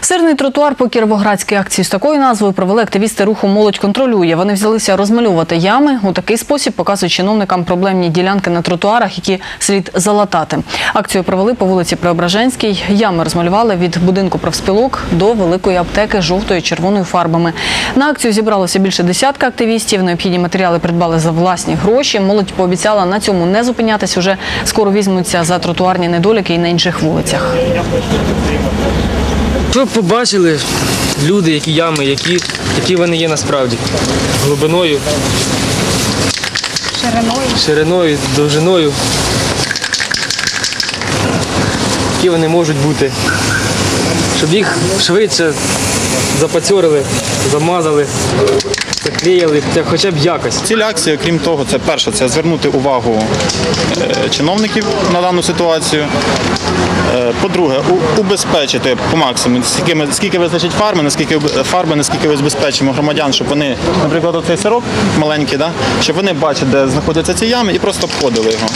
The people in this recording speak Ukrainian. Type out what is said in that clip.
Сирний тротуар по кіровоградській акції з такою назвою провели активісти руху Молодь контролює. Вони взялися розмальовувати ями. У такий спосіб показують чиновникам проблемні ділянки на тротуарах, які слід залатати. Акцію провели по вулиці Преображенській. Ями розмалювали від будинку профспілок до великої аптеки жовтою і червоною фарбами. На акцію зібралося більше десятка активістів. Необхідні матеріали придбали за власні гроші. Молодь пообіцяла на цьому не зупинятись. Уже скоро візьмуться за тротуарні недоліки і на інших вулицях. Щоб побачили люди, які ями, які, які вони є насправді. Глибиною, Шириною. шириною, довжиною. Які вони можуть бути. Щоб їх швидше запацьорили, замазали, заклеїли, хоча- б якось. Ціль акції, окрім того, це перше, це звернути увагу е, чиновників на дану ситуацію. Е, По-друге, убезпечити по максимуму, скільки, визначить фарми, наскільки фарби, наскільки забезпечимо громадян, щоб вони, наприклад, оцей сироп маленький, да, щоб вони бачили, де знаходяться ці ями, і просто обходили його.